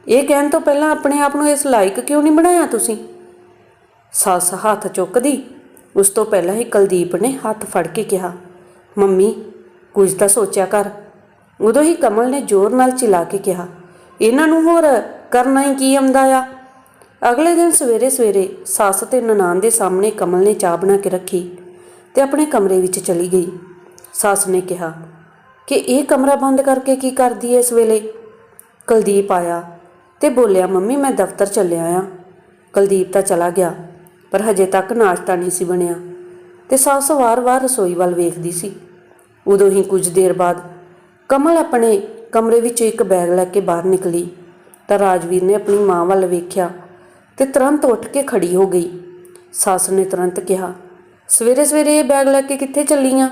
ਇਹ ਕਹਿਣ ਤੋਂ ਪਹਿਲਾਂ ਆਪਣੇ ਆਪ ਨੂੰ ਇਸ ਲਾਇਕ ਕਿਉਂ ਨਹੀਂ ਬਣਾਇਆ ਤੁਸੀਂ? ਸੱਸ ਹੱਥ ਚੁੱਕਦੀ, ਉਸ ਤੋਂ ਪਹਿਲਾਂ ਹੀ ਕੁਲਦੀਪ ਨੇ ਹੱਥ ਫੜ ਕੇ ਕਿਹਾ, ਮੰਮੀ, ਕੁਝ ਤਾਂ ਸੋਚਿਆ ਕਰ। ਉਦੋਂ ਹੀ ਕਮਲ ਨੇ ਜ਼ੋਰ ਨਾਲ ਚਿਲਾ ਕੇ ਕਿਹਾ, ਇਹਨਾਂ ਨੂੰ ਹੋਰ ਕਰਨਾ ਹੀ ਕੀ ਆਉਂਦਾ ਆ? ਅਗਲੇ ਦਿਨ ਸਵੇਰੇ ਸਵੇਰੇ ਸੱਸ ਤੇ ਨਨਾਣ ਦੇ ਸਾਹਮਣੇ ਕਮਲ ਨੇ ਚਾਹ ਬਣਾ ਕੇ ਰੱਖੀ ਤੇ ਆਪਣੇ ਕਮਰੇ ਵਿੱਚ ਚਲੀ ਗਈ। ਸੱਸ ਨੇ ਕਿਹਾ, ਕਿ ਇਹ ਕਮਰਾ ਬੰਦ ਕਰਕੇ ਕੀ ਕਰਦੀ ਐ ਇਸ ਵੇਲੇ? ਕੁਲਦੀਪ ਆਇਆ ਤੇ ਬੋਲਿਆ, ਮੰਮੀ, ਮੈਂ ਦਫ਼ਤਰ ਚੱਲਿਆ ਆ। ਕੁਲਦੀਪ ਤਾਂ ਚਲਾ ਗਿਆ, ਪਰ ਹਜੇ ਤੱਕ ਨਾਸ਼ਤਾ ਨਹੀਂ ਸੀ ਬਣਿਆ ਤੇ ਸੱਸ ਵਾਰ-ਵਾਰ ਰਸੋਈ ਵੱਲ ਵੇਖਦੀ ਸੀ। ਉਦੋਂ ਹੀ ਕੁਝ ਦੇਰ ਬਾਅਦ ਕਮਲ ਆਪਣੇ ਕਮਰੇ ਵਿੱਚੋਂ ਇੱਕ ਬੈਗ ਲੈ ਕੇ ਬਾਹਰ ਨਿਕਲੀ ਤਾਂ ਰਾਜਵੀਰ ਨੇ ਆਪਣੀ ਮਾਂ ਵੱਲ ਵੇਖਿਆ ਤੇ ਤੁਰੰਤ ਉੱਠ ਕੇ ਖੜੀ ਹੋ ਗਈ। ਸੱਸ ਨੇ ਤੁਰੰਤ ਕਿਹਾ, ਸਵੇਰੇ ਸਵੇਰੇ ਇਹ ਬੈਗ ਲੈ ਕੇ ਕਿੱਥੇ ਚੱਲੀ ਆਂ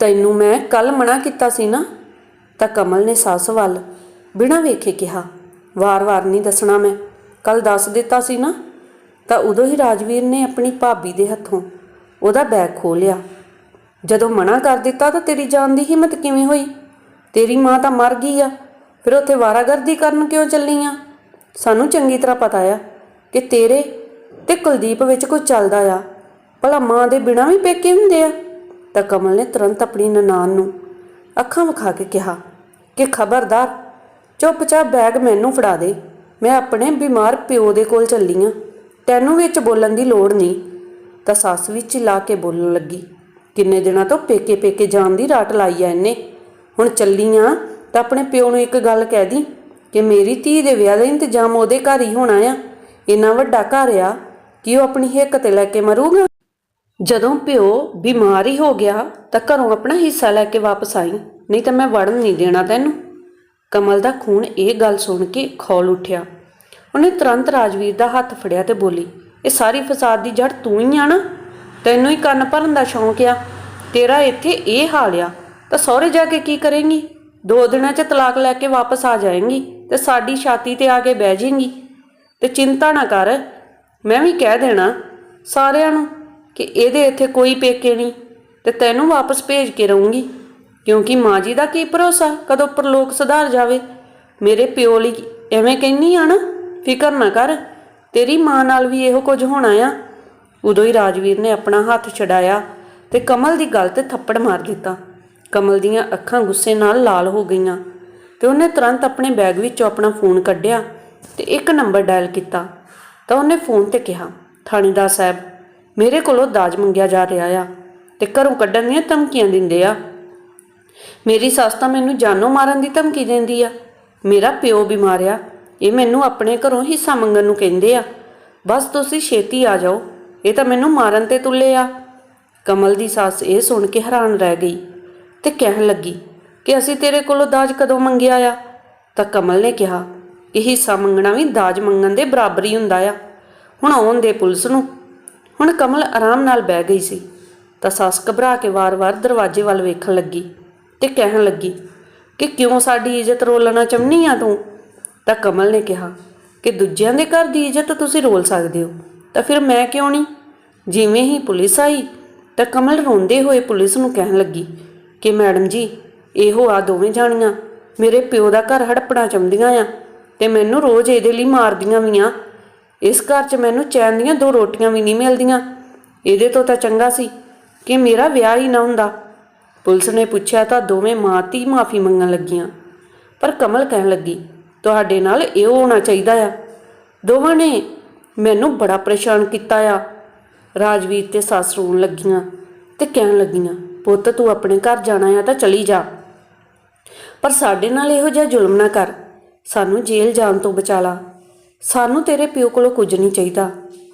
ਤੈਨੂੰ ਮੈਂ ਕੱਲ ਮਨਾ ਕੀਤਾ ਸੀ ਨਾ? ਤਾਂ ਕਮਲ ਨੇ ਸੱਸ ਵੱਲ ਬਿਨਾਂ ਵੇਖੇ ਕਿਹਾ, ਵਾਰ-ਵਾਰ ਨਹੀਂ ਦੱਸਣਾ ਮੈਂ ਕੱਲ ਦੱਸ ਦਿੱਤਾ ਸੀ ਨਾ? ਤਾਂ ਉਦੋਂ ਹੀ ਰਾਜਵੀਰ ਨੇ ਆਪਣੀ ਭਾਬੀ ਦੇ ਹੱਥੋਂ ਉਹਦਾ ਬੈਗ ਖੋਹ ਲਿਆ। ਜਦੋਂ ਮਨਾ ਕਰ ਦਿੱਤਾ ਤਾਂ ਤੇਰੀ ਜਾਨ ਦੀ ਹਿੰਮਤ ਕਿਵੇਂ ਹੋਈ? ਤੇਰੀ ਮਾਂ ਤਾਂ ਮਰ ਗਈ ਆ, ਫਿਰ ਉੱਥੇ ਵਾਰਾਗਰਦੀ ਕਰਨ ਕਿਉਂ ਚੱਲੀ ਆ ਸਾਨੂੰ ਚੰਗੀ ਤਰ੍ਹਾਂ ਪਤਾ ਆ ਕਿ ਤੇਰੇ ਤੇ ਕੁਲਦੀਪ ਵਿੱਚ ਕੁਝ ਚੱਲਦਾ ਆ। ਭਲਾ ਮਾਂ ਦੇ ਬਿਨਾਂ ਵੀ ਪੇਕੇ ਹੁੰਦੇ ਆ? ਤਾਂ ਕਮਲ ਨੇ ਤੁਰੰਤ ਆਪਣੀ ਨਨਾਣ ਨੂੰ ਅੱਖਾਂ ਵਿਖਾ ਕੇ ਕਿਹਾ ਕਿ ਖਬਰਦਾਰ, ਚੁੱਪਚਾਪ ਬੈਗ ਮੈਨੂੰ ਫੜਾ ਦੇ। ਮੈਂ ਆਪਣੇ ਬਿਮਾਰ ਪਿਓ ਦੇ ਕੋਲ ਚੱਲੀ ਆ। ਤੈਨੂੰ ਵਿੱਚ ਬੋਲਣ ਦੀ ਲੋੜ ਨਹੀਂ। ਤਾਂ ਸੱਸ ਵੀ ਚਿਲਾ ਕੇ ਬੋਲਣ ਲੱਗੀ, ਕਿੰਨੇ ਦਿਨਾਂ ਤੋਂ ਪੇਕੇ ਪੇਕੇ ਜਾਣ ਦੀ ਰਾਟ ਲਾਈ ਆ ਇਹਨੇ। ਹੁਣ ਚੱਲੀ ਆ ਤਾਂ ਆਪਣੇ ਪਿਓ ਨੂੰ ਇੱਕ ਗੱਲ ਕਹਿ ਦੀ ਕਿ ਮੇਰੀ ਧੀ ਦੇ ਵਿਆਹ ਦਾ ਇੰਤਜ਼ਾਮ ਉਹਦੇ ਘਰ ਹੀ ਹੋਣਾ ਆ। ਇੰਨਾ ਵੱਡਾ ਘਰ ਆ, ਕਿ ਉਹ ਆਪਣੀ ਹਿੱਕ ਤੇ ਲੈ ਕੇ ਮਰੂਗਾ? ਜਦੋਂ ਪਿਓ ਬਿਮਾਰ ਹੀ ਹੋ ਗਿਆ, ਤਾਂ ਘਰੋਂ ਆਪਣਾ ਹਿੱਸਾ ਲੈ ਕੇ ਵਾਪਸ ਆਈ। ਨਹੀਂ ਤਾਂ ਮੈਂ ਵੜਨ ਨਹੀਂ ਦੇਣਾ ਤੈਨੂੰ। ਕਮਲ ਦਾ ਖੂਨ ਇਹ ਗੱਲ ਸੁਣ ਕੇ ਖੌਲ ਉੱਠਿਆ। ਉਹਨੇ ਤੁਰੰਤ ਰਾਜਵੀਰ ਦਾ ਹੱਥ ਫੜਿਆ ਤੇ ਬੋਲੀ, ਇਹ ਸਾਰੀ ਫਸਾਦ ਦੀ ਜੜ ਤੂੰ ਹੀ ਆ ਨਾ? ਤੈਨੂੰ ਹੀ ਕੰਨ ਭਰਨ ਦਾ ਸ਼ੌਂਕ ਆ। ਤੇਰਾ ਇੱਥੇ ਇਹ ਹਾਲ ਆ। ਤਾਂ ਸਹੁਰੇ ਜਾ ਕੇ ਕੀ ਕਰੇਂਗੀ? ਦੋ ਦਿਨਾਂ 'ਚ ਤਲਾਕ ਲੈ ਕੇ ਵਾਪਸ ਆ ਜਾਏਂਗੀ। ਤੇ ਸਾਡੀ ਛਾਤੀ ਤੇ ਆ ਕੇ ਬਹਿ ਜਾਏਗੀ। ਤੇ ਚਿੰਤਾ ਨਾ ਕਰ, ਮੈਂ ਵੀ ਕਹਿ ਦੇਣਾ ਸਾਰਿਆਂ ਨੂੰ ਕਿ ਇਹਦੇ ਇੱਥੇ ਕੋਈ ਪੇਕੇ ਨਹੀਂ ਤੇ ਤੈਨੂੰ ਵਾਪਸ ਭੇਜ ਕੇ ਰਹੂੰਗੀ। ਕਿਉਂਕਿ ਮਾਂ ਜੀ ਦਾ ਕੀ ਭਰੋਸਾ? ਕਦੋਂ ਪਰਲੋਕ ਸੁਧਾਰ ਜਾਵੇ? ਮੇਰੇ ਪਿਓ ਲਈ ਐਵੇਂ ਕਹਿੰਨੀ ਆ ਨਾ, ਫਿਕਰ ਨਾ ਕਰ, ਤੇਰੀ ਮਾਂ ਨਾਲ ਵੀ ਇਹੋ ਕੁਝ ਹੋਣਾ ਆ। ਉਦੋਂ ਹੀ ਰਾਜਵੀਰ ਨੇ ਆਪਣਾ ਹੱਥ ਛਡਾਇਆ ਤੇ ਕਮਲ ਦੀ ਗੱਲ ਤੇ ਥੱਪੜ ਮਾਰ ਦਿੱਤਾ। ਕਮਲ ਦੀਆਂ ਅੱਖਾਂ ਗੁੱਸੇ ਨਾਲ ਲਾਲ ਹੋ ਗਈਆਂ। ਤੇ ਉਹਨੇ ਤੁਰੰਤ ਆਪਣੇ ਬੈਗ ਵਿੱਚੋਂ ਆਪਣਾ ਫੋਨ ਕੱਢਿਆ ਤੇ ਇੱਕ ਨੰਬਰ ਡਾਇਲ ਕੀਤਾ। ਤਾਂ ਉਹਨੇ ਫੋਨ ਤੇ ਕਿਹਾ, ਥਾਣੇਦਾਰ ਸਾਹਿਬ, ਮੇਰੇ ਕੋਲੋਂ ਦਾਜ ਮੰਗਿਆ ਜਾ ਰਿਹਾ ਆ ਤੇ ਘਰੋਂ ਕੱਢਣ ਦੀਆਂ ਧਮਕੀਆਂ ਦਿੰਦੇ ਆ। ਮੇਰੀ ਸੱਸ ਤਾਂ ਮੈਨੂੰ ਜਾਨੋਂ ਮਾਰਨ ਦੀ ਧਮਕੀ ਦਿੰਦੀ ਆ। ਮੇਰਾ ਪਿਓ ਬਿਮਾਰ ਆ, ਇਹ ਮੈਨੂੰ ਆਪਣੇ ਘਰੋਂ ਹਿੱਸਾ ਮੰਗਣ ਨੂੰ ਕਹਿੰਦੇ ਆ। ਬਸ ਤੁਸੀਂ ਛੇਤੀ ਆ ਜਾਓ, ਇਹ ਤਾਂ ਮੈਨੂੰ ਮਾਰਨ ਤੇ ਤੁੱਲੇ ਆ। ਕਮਲ ਦੀ ਸੱਸ ਇਹ ਸੁਣ ਕੇ ਹੈਰਾਨ ਰਹਿ ਗਈ ਤੇ ਕਹਿਣ ਲੱਗੀ ਕਿ ਅਸੀਂ ਤੇਰੇ ਕੋਲੋਂ ਦਾਜ ਕਦੋਂ ਮੰਗਿਆ ਆ? ਤਾਂ ਕਮਲ ਨੇ ਕਿਹਾ ਕਿ ਹਿੱਸਾ ਮੰਗਣਾ ਵੀ ਦਾਜ ਮੰਗਣ ਦੇ ਬਰਾਬਰ ਹੀ ਹੁੰਦਾ ਆ। ਹੁਣ ਆਉਣ ਦੇ ਪੁਲਿਸ ਨੂੰ। ਹੁਣ ਕਮਲ ਆਰਾਮ ਨਾਲ ਬਹਿ ਗਈ ਸੀ। ਤਾਂ ਸੱਸ ਘਬਰਾ ਕੇ ਵਾਰ-ਵਾਰ ਦਰਵਾਜ਼ੇ ਵੱਲ ਵੇਖਣ ਲੱਗੀ ਤੇ ਕਹਿਣ ਲੱਗੀ ਕਿ ਕਿਉਂ ਸਾਡੀ ਇੱਜ਼ਤ ਰੋਲਣਾ ਚਾਹੁੰਦੀ ਆ ਤੂੰ? ਤਾਂ ਕਮਲ ਨੇ ਕਿਹਾ ਕਿ ਦੂਜਿਆਂ ਦੇ ਘਰ ਦੀ ਇੱਜ਼ਤ ਤੁਸੀਂ ਰੋਲ ਸਕਦੇ ਹੋ। ਤਾਂ ਫਿਰ ਮੈਂ ਕਿਉਂ ਨਹੀਂ? ਜਿਵੇਂ ਹੀ ਪੁਲਿਸ ਆਈ, ਤਾਂ ਕਮਲ ਰੋਂਦੇ ਹੋਏ ਪੁਲਿਸ ਨੂੰ ਕਹਿਣ ਲੱਗੀ ਕਿ ਮੈਡਮ ਜੀ ਇਹੋ ਆ ਦੋਵੇਂ ਜਾਣੀਆਂ। ਮੇਰੇ ਪਿਓ ਦਾ ਘਰ ਹੜਪਣਾ ਚਾਹੁੰਦੀਆਂ ਆ ਤੇ ਮੈਨੂੰ ਰੋਜ਼ ਇਹਦੇ ਲਈ ਮਾਰਦੀਆਂ ਵੀ ਆ। ਇਸ ਘਰ 'ਚ ਮੈਨੂੰ ਚੈਨ ਦੀਆਂ ਦੋ ਰੋਟੀਆਂ ਵੀ ਨਹੀਂ ਮਿਲਦੀਆਂ। ਇਹਦੇ ਤੋਂ ਤਾਂ ਚੰਗਾ ਸੀ ਕਿ ਮੇਰਾ ਵਿਆਹ ਹੀ ਨਾ ਹੁੰਦਾ। ਪੁਲਿਸ ਨੇ ਪੁੱਛਿਆ ਤਾਂ ਦੋਵੇਂ ਮਾਂ ਧੀ ਮਾਫੀ ਮੰਗਣ ਲੱਗੀਆਂ। ਪਰ ਕਮਲ ਕਹਿਣ ਲੱਗੀ, ਤੁਹਾਡੇ ਨਾਲ ਇਹ ਹੋਣਾ ਚਾਹੀਦਾ ਆ। ਦੋਵਾਂ ਨੇ ਮੈਨੂੰ ਬੜਾ ਪਰੇਸ਼ਾਨ ਕੀਤਾ ਆ। ਰਾਜਵੀਰ ਤੇ ਸੱਸ ਰੋਣ ਲੱਗੀਆਂ ਤੇ ਕਹਿਣ ਲੱਗੀਆਂ, ਪੁੱਤ, ਤੂੰ ਆਪਣੇ ਘਰ ਜਾਣਾ ਆ ਤਾਂ ਚਲੀ ਜਾ। ਪਰ ਸਾਡੇ ਨਾਲ ਇਹੋ ਜਿਹਾ ਜ਼ੁਲਮ ਨਾ ਕਰ। ਸਾਨੂੰ ਜੇਲ੍ਹ ਜਾਣ ਤੋਂ ਬਚਾ ਲਾ। ਸਾਨੂੰ ਤੇਰੇ ਪਿਓ ਕੋਲੋਂ ਕੁਝ ਨਹੀਂ ਚਾਹੀਦਾ।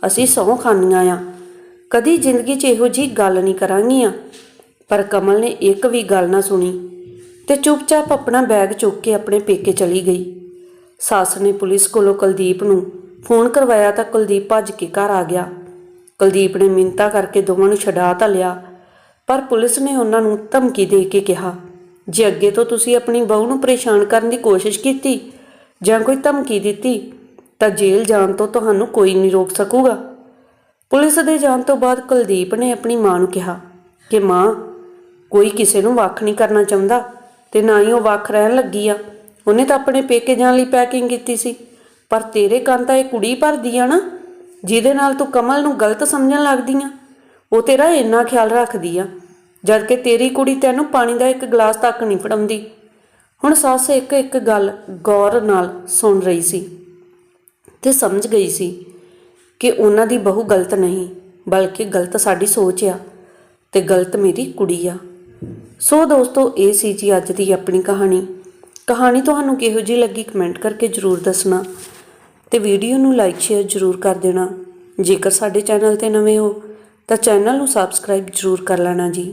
ਅਸੀਂ ਸਹੁੰ ਖਾਨੀਆਂ ਆ। ਕਦੀ ਜ਼ਿੰਦਗੀ 'ਚ ਇਹੋ ਜੀ ਗੱਲ ਨਹੀਂ ਕਰਾਂਗੀਆਂ। ਪਰ ਕਮਲ ਨੇ ਇੱਕ ਵੀ ਗੱਲ ਨਾ ਸੁਣੀ ਤੇ ਚੁੱਪਚਾਪ ਆਪਣਾ ਬੈਗ ਚੁੱਕ ਕੇ ਆਪਣੇ ਪੇਕੇ ਚਲੀ ਗਈ। ਸੱਸ ਨੇ ਪੁਲਿਸ ਕੋਲੋਂ ਕੁਲਦੀਪ ਨੂੰ ਫੋਨ ਕਰਵਾਇਆ ਤਾਂ ਕੁਲਦੀਪ ਭੱਜ ਕੇ ਘਰ ਆ ਗਿਆ। ਕੁਲਦੀਪ ਨੇ ਮਿੰਤਾ ਕਰਕੇ ਦੋਵਾਂ ਨੂੰ ਛਡਾ ਤਾਂ ਲਿਆ, ਪਰ ਪੁਲਿਸ ਨੇ ਉਹਨਾਂ ਨੂੰ ਧਮਕੀ ਦੇ ਕੇ ਕਿਹਾ ਜੇ ਅੱਗੇ ਤੋਂ ਤੁਸੀਂ ਆਪਣੀ ਬਹੂ ਨੂੰ ਪਰੇਸ਼ਾਨ ਕਰਨ ਦੀ ਕੋਸ਼ਿਸ਼ ਕੀਤੀ ਜਾਂ ਕੋਈ ਧਮਕੀ ਦਿੱਤੀ, ਤਾਂ ਜੇਲ੍ਹ ਜਾਣ ਤੋਂ ਤੁਹਾਨੂੰ ਕੋਈ ਨਹੀਂ ਰੋਕ ਸਕੂਗਾ। ਪੁਲਿਸ ਦੇ ਜਾਣ ਤੋਂ ਬਾਅਦ ਕੁਲਦੀਪ ਨੇ ਆਪਣੀ ਮਾਂ ਨੂੰ ਕਿਹਾ ਕਿ ਮਾਂ, ਕੋਈ ਕਿਸੇ ਨੂੰ ਵੱਖ ਨਹੀਂ ਕਰਨਾ ਚਾਹੁੰਦਾ ਤੇ ਨਾ ਹੀ ਉਹ ਵੱਖ ਰਹਿਣ ਲੱਗੀ ਆ। ਉਹਨੇ ਤਾਂ ਆਪਣੇ ਪੇਕੇ ਜਾਣ ਲਈ ਪੈਕਿੰਗ ਕੀਤੀ ਸੀ, ਪਰ ਤੇਰੇ ਕੰਨ ਤਾਂ ਇਹ ਕੁੜੀ ਭਰਦੀ ਆ ਨਾ, ਜਿਹਦੇ ਨਾਲ ਤੂੰ ਕਮਲ ਨੂੰ ਗਲਤ ਸਮਝਣ ਲੱਗਦੀ ਆ। ਉਹ ਤੇਰਾ ਇੰਨਾ ਖਿਆਲ ਰੱਖਦੀ ਆ। ਜਦ ਕਿ ਤੇਰੀ ਕੁੜੀ ਤੈਨੂੰ ਪਾਣੀ ਦਾ ਇੱਕ ਗਲਾਸ ਤੱਕ ਨਹੀਂ ਫੜਾਉਂਦੀ। ਹੁਣ ਸੱਸ ਇੱਕ ਇੱਕ ਗੱਲ ਗੌਰ ਨਾਲ ਸੁਣ ਰਹੀ ਸੀ ਤੇ ਸਮਝ ਗਈ ਸੀ ਕਿ ਉਹਨਾਂ ਦੀ ਬਹੂ ਗਲਤ ਨਹੀਂ, ਬਲਕਿ ਗਲਤ ਸਾਡੀ ਸੋਚ ਆ ਤੇ ਗਲਤ ਮੇਰੀ ਕੁੜੀ ਆ। ਸੋ ਦੋਸਤੋ, ਇਹ ਸੀ ਜੀ ਅੱਜ ਦੀ ਆਪਣੀ ਕਹਾਣੀ। ਕਹਾਣੀ ਤੁਹਾਨੂੰ ਕਿਹੋ ਜਿਹੀ ਲੱਗੀ ਕਮੈਂਟ ਕਰਕੇ ਜਰੂਰ ਦੱਸਣਾ ਤੇ ਵੀਡੀਓ ਨੂੰ ਲਾਈਕ, ਸ਼ੇਅਰ ਜਰੂਰ ਕਰ ਦੇਣਾ। ਜੇਕਰ ਸਾਡੇ ਚੈਨਲ ਤੇ ਨਵੇਂ ਹੋ ਤਾਂ ਚੈਨਲ ਨੂੰ ਸਬਸਕ੍ਰਾਈਬ ਜ਼ਰੂਰ ਕਰ ਲੈਣਾ ਜੀ।